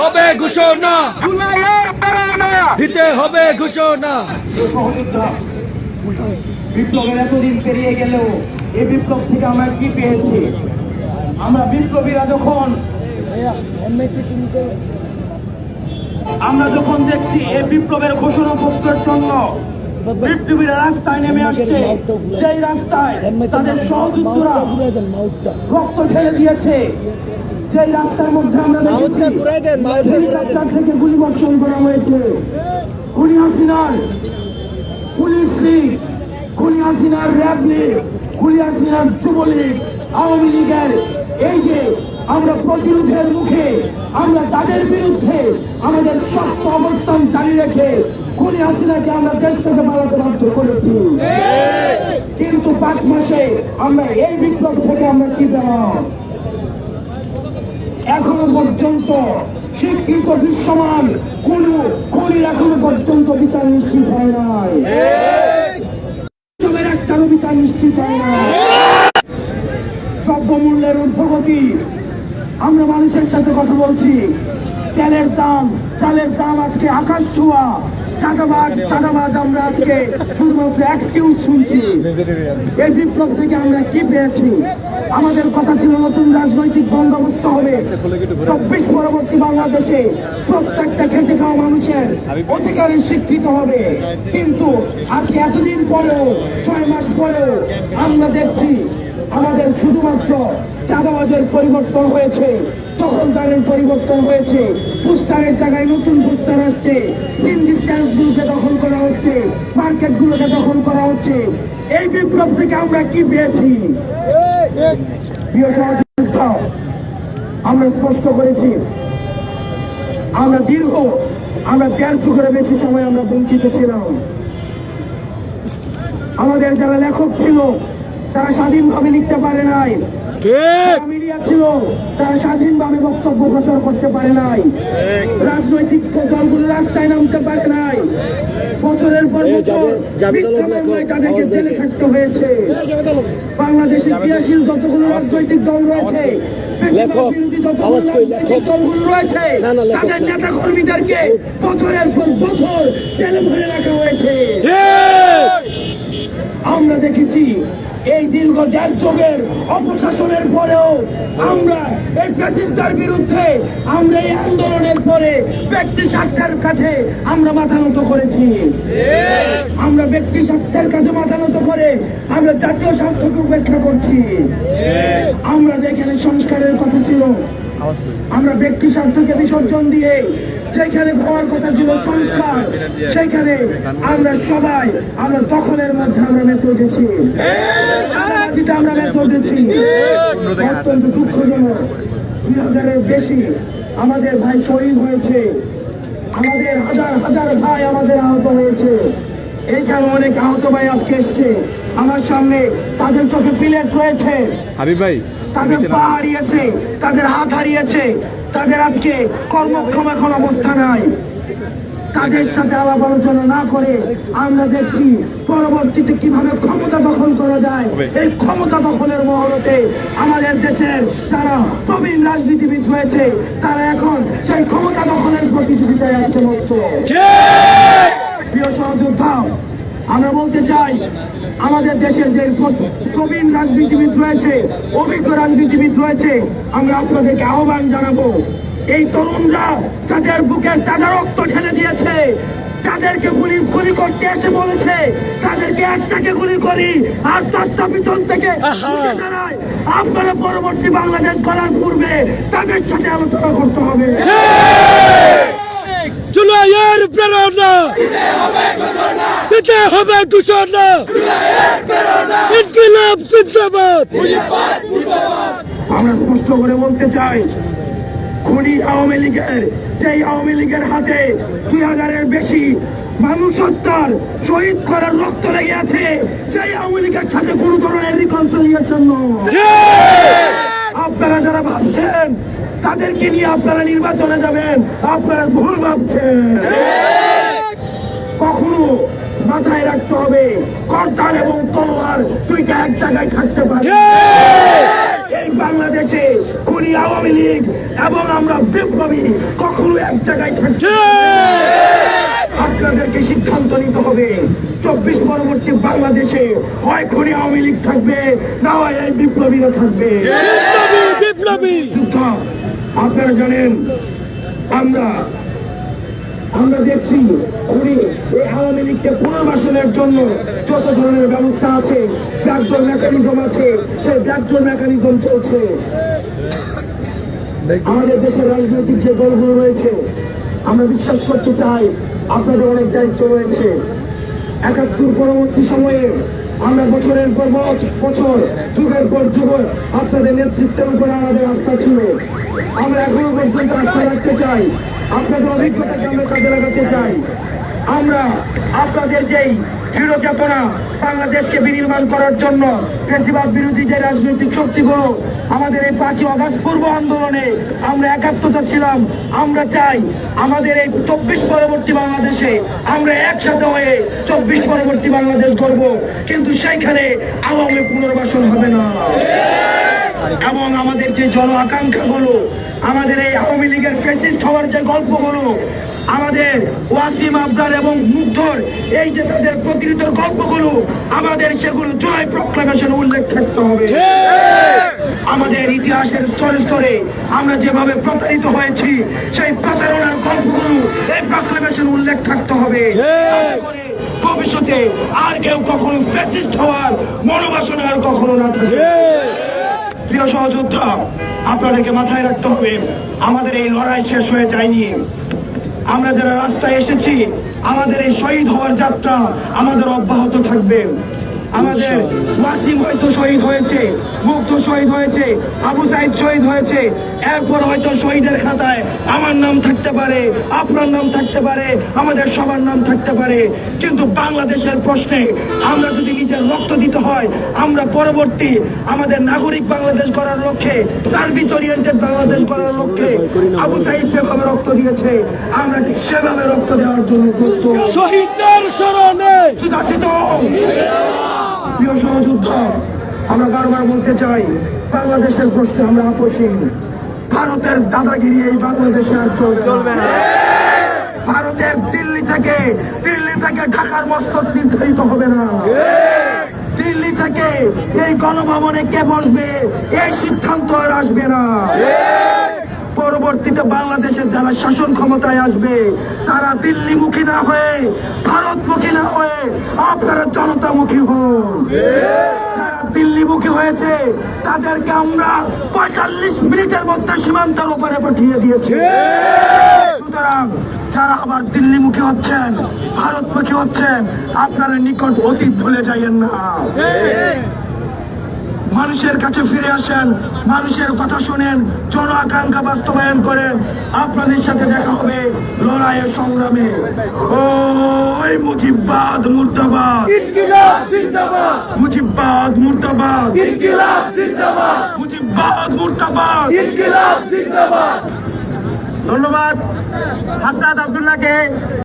হবে ঘোষণা। দিতে হবে ঘোষণা। বিপ্লবের এতদিন পেরিয়ে গেলেও এই বিপ্লব থেকে আমরা কি পেয়েছি? আমরা বিপ্লবীরা যখন আমরা যখন দেখছি এই বিপ্লবের ঘোষণা পত্রের জন্য বিপ্লবীরা রাস্তায় নেমে আসছে। যেই রাস্তায় তাদের সহযোদ্ধরা রক্ত ঢেলে দিয়েছে। যেই রাস্তার মধ্যে আমরা দেখেছি হেলিকপ্টার থেকে গুলি বর্ষণ করা হয়েছে। খুনি হাসিনার পুলিশ লীগ খুনি হাসিনার র্যাব লীগ খুনি হাসিনার যুবলীগ আওয়ামী লীগের এই যে আমরা প্রতিরোধের মুখে আমরা তাদের বিরুদ্ধে আমাদের শক্ত অবস্থান জারি রেখে খুনি হাসিনাকে আমরা দেশ থেকে পালাতে বাধ্য করেছি। কিন্তু পাঁচ মাসে আমরা এই বিপ্লব থেকে আমরা কি পেলাম? এখনও পর্যন্ত স্বীকৃত দৃশ্যমান কোন খুনির এখনও পর্যন্ত বিচার নিশ্চিত হয় নাই। একটারও বিচার নিশ্চিত হয় না দ্রব্যমূল্যের ঊর্ধ্বগতি। আমরা মানুষের সাথে কথা বলছি। তেলের দাম, চালের দাম আজকে আকাশ ছোঁয়া। চাঁদাবাজ চাঁদাবাজ আমরা আজকে শুধুমাত্র এক্সকিউজ শুনছি। এই বিপ্লব থেকে আমরা কি পেয়েছি? আমাদের কথা ছিল নতুন রাজনৈতিক বন্দোবস্ত হবে। চব্বিশ পরবর্তী বাংলাদেশে প্রত্যেকটা খেতে খাওয়া মানুষের অধিকারের স্বীকৃত হবে। কিন্তু আজকে এতদিন পরেও, ছয় মাস পরেও আমরা দেখছি আমাদের শুধুমাত্র চাঁদাবাজের পরিবর্তন হয়েছে দখলদারের পরিবর্তন হয়েছে পুস্তারের জায়গায় নতুন পুস্তার আসছে সিনজি স্ট্যান্ডগুলোকে দখল করা হচ্ছে, মার্কেটগুলোকে দখল করা হচ্ছে। এই বিপ্লব থেকে আমরা কি পেয়েছি? প্রিয় সহযোদ্ধা আমরা স্পষ্ট করেছি আমরা দীর্ঘ আমরা দেড় যুগের বেশি সময় আমরা বঞ্চিত ছিলাম। আমাদের যারা লেখক ছিল তারা স্বাধীনভাবে লিখতে পারে নাই। মিডিয়া ছিল তারা স্বাধীনভাবে বক্তব্য প্রচার করতে পারে নাই। রাজনৈতিক দলগুলো রাস্তায় নামতে পারে নাই। বছরের পর বছর মিথ্যা মামলায় তাদেরকে জেলে থাকতে হয়েছে। বাংলাদেশের ক্রিয়াশীল যতগুলো রাজনৈতিক দল রয়েছে তাদের। নেতা কর্মীদেরকে বছরের পর বছর জেলে ভরে রাখা হয়েছে। আমরা দেখেছি এই দীর্ঘ দেড় যুগের অপশাসনের পরেও আমরা এই ফ্যাসিস্টদের বিরুদ্ধে, আমরা এই আন্দোলনের পরে ব্যক্তি স্বার্থের কাছে আমরা মাথা নত করেছি। আমরা ব্যক্তি স্বার্থের কাছে মাথা নত করে আমরা জাতীয় স্বার্থকে উপেক্ষা করছি। আমরা যেখানে সংস্কারের কথা ছিল, আমরা ব্যক্তি স্বার্থকে বিসর্জন দিয়ে যেখানে হওয়ার কথা ছিল সংস্কার, সেখানে আমরা সবাই, আমরা দখলের মধ্যে আমরা মেতে উঠেছি। আমরা মেতে উঠেছি। অত্যন্ত দুঃখজনক। দুই হাজারের বেশি আমাদের ভাই শহীদ হয়েছে। আমাদের হাজার হাজার ভাই আমাদের আহত হয়েছে। এইখানে অনেক আহত ভাই আজকে এসছে। আমার সামনে তাদের চোখে প্লেট রয়েছে। হাবিব ভাই তাদের পা হারিয়েছে তাদের হাত হারিয়েছে। তাদের আজকে কর্মক্ষম এখন অবস্থা নাই। তাদের সাথে আলাপ আলোচনা না করে আমরা দেখছি পরবর্তীতে কীভাবে ক্ষমতা দখল করা যায়। এই ক্ষমতা দখলের মহরতে আমাদের দেশের যারা প্রবীণ রাজনীতিবিদ রয়েছে তারা এখন সেই ক্ষমতা দখলের প্রতিযোগিতায় আজকে মরছে। প্রিয় সহযোদ্ধা আমরা বলতে চাই আমাদের দেশের যে প্রবীণ রাজনীতিবিদ রয়েছে অভিজ্ঞ রাজনীতিবিদ রয়েছে আমরা আপনাদেরকে আহ্বান জানাব এই তরুণরা তাদের বুকের তাজা রক্ত ঢেলে দিয়েছে তাদেরকে গুলি গুলি করতে এসে বলেছে তাদেরকে একটাকে গুলি করি আর দশটা পিছন থেকে আপনারা পরবর্তী বাংলাদেশ করার পূর্বে তাদের সাথে আলোচনা করতে হবে। প্রেরণা দিতে হবে ঘোষণা। ইনকিলাব, জিন্দাবাদ। আমরা স্পষ্ট করে বলতে চাই, খুনি আওয়ামী লীগের সেই আওয়ামী লীগের হাতে দুই হাজারের বেশি মানুষ হত্যার শহীদ করার রক্ত লেগে আছে, সেই আওয়ামী লীগের সাথে কোন ধরনের রিকনসিলিয়েশন আপনারা যারা ভাবছেন, তাদেরকে নিয়ে আপনারা নির্বাচনে যাবেন, আপনারা ভুল ভাবছেন। জায়গায় থাকতে পারে। এই বাংলাদেশে খুনি আওয়ামী লীগ এবং আমরা বিপ্লবী কখনো এক জায়গায় থাকছি আপনাদেরকে সিদ্ধান্ত নিতে হবে। চব্বিশ পরবর্তী বাংলাদেশে হয় খুনি আওয়ামী লীগ থাকবে না হয় এই বিপ্লবীরা থাকবে। বিপ্লবী আপনারা জানেন আমরা আমরা দেখছি উনি এই আওয়ামী লীগকে পুনর্বাসনের জন্য যত ধরনের ব্যবস্থা আছে ব্যাকডোর মেকানিজম আছে সেই ব্যাকডোর মেকানিজম চলছে। আমাদের দেশের রাজনৈতিক যে দলগুলো রয়েছে আমরা বিশ্বাস করতে চাই আপনাদের অনেক দায়িত্ব রয়েছে। একাত্তর পরবর্তী সময়ে আমরা বছরের পর বছ- বছর যুগের পর যুগ আপনাদের নেতৃত্বের উপরে আমাদের আস্থা ছিল। আমরা এখনও পর্যন্ত আস্থা রাখতে চাই আপনাদের অভিজ্ঞতাকে আমরা কাজে লাগাতে চাই? আমরা আপনাদের যেই দৃঢ় চেতনা বাংলাদেশকে বিনির্মাণ করার জন্য ফেসিবাদ বিরোধী যে রাজনৈতিক শক্তিগুলো আমাদের এই পাঁচই অগাস্ট পূর্ব আন্দোলনে আমরা একাত্মতা ছিলাম, আমরা চাই আমাদের এই চব্বিশ পরবর্তী বাংলাদেশে আমরা একসাথে হয়ে চব্বিশ পরবর্তী বাংলাদেশ গড়ব। কিন্তু সেইখানে আওয়ামী পুনর্বাসন হবে না। এবং আমাদের যে জন আকাঙ্ক্ষাগুলো আমাদের এই আওয়ামী লীগের ফেসিস্ট হওয়ার যে গল্পগুলো আমাদের ওয়াসিম আবরার এবং মুগ্ধর এই যে তাদের প্রতিনিধির গল্পগুলো আমাদের সেগুলো জুলাই প্রক্লামেশন উল্লেখ থাকতে হবে। আমাদের ইতিহাসের স্তরে স্তরে আমরা যেভাবে প্রতারিত হয়েছি সেই প্রতারণার গল্পগুলো এই প্রক্লামেশন উল্লেখ থাকতে হবে। ভবিষ্যতে আর কেউ কখনো ফেসিস্ট হওয়ার মনোবাসনা আর কখনো না থাকে প্রিয় সহযোদ্ধা, আপনাদেরকে মাথায় রাখতে হবে, আমাদের এই লড়াই শেষ হয়ে যায়নি। আমরা যারা রাস্তায় এসেছি, আমাদের এই শহীদ হওয়ার যাত্রা আমাদের অব্যাহত থাকবে। আমাদের ওয়াসিম হয়তো শহীদ হয়েছে মুগ্ধ শহীদ হয়েছে আবু সাইদ শহীদ হয়েছে। এরপর হয়তো শহীদের খাতায় আমার নাম থাকতে পারে আপনার নাম থাকতে পারে আমাদের সবার নাম থাকতে পারে। কিন্তু বাংলাদেশের প্রশ্নে আমরা যদি নিজের রক্ত দিতে হয় আমরা পরবর্তী আমাদের নাগরিক বাংলাদেশ করার লক্ষ্যে সার্ভিস ওরিয়েন্টেড বাংলাদেশ করার লক্ষ্যে আবু সাইদ যেভাবে রক্ত দিয়েছে আমরা ঠিক সেভাবে রক্ত দেওয়ার জন্য প্রস্তুত। শহীদদের স্মরণে। ঠিক আছে তো প্রিয় সহযোদ্ধা আমরা বারবার বলতে চাই বাংলাদেশের প্রশ্নে আমরা আপোষহীন। ভারতের দাদাগিরি এই বাংলাদেশে আর চলবে না। ভারতের দিল্লি থেকে দিল্লি থেকে ঢাকার মস্তক নির্ধারিত হবে না। দিল্লি থেকে এই গণভবনে কে বসবে এই সিদ্ধান্ত আর আসবে না। পরবর্তীতে বাংলাদেশের যারা শাসন ক্ষমতায় আসবে, তারা দিল্লিমুখী না হয়ে ভারত ভারতমুখী না হয়ে আপনারা জনতামুখী হন। যারা দিল্লিমুখী হয়েছে, তাদেরকে আমরা পঁয়তাল্লিশ মিনিটের মধ্যে সীমান্তের উপরে পাঠিয়ে দিয়েছি। সুতরাং যারা আবার দিল্লিমুখী হচ্ছেন, ভারতমুখী হচ্ছেন, আপনারা নিকট অতীত ভুলে যাইয়েন না। মানুষের কাছে ফিরে আসেন মানুষের কথা শুনেন জন আকাঙ্ক্ষা বাস্তবায়ন করেন। আপনাদের সাথে দেখা হবে লড়াইয়ের সংগ্রামে। ওই মুজিববাদ মুর্দাবাদ। মুজিববাদ মুর্দাবাদ। মুজিববাদ মুর্দাবাদ। ধন্যবাদ। হাসনাত আবদুল্লাহকে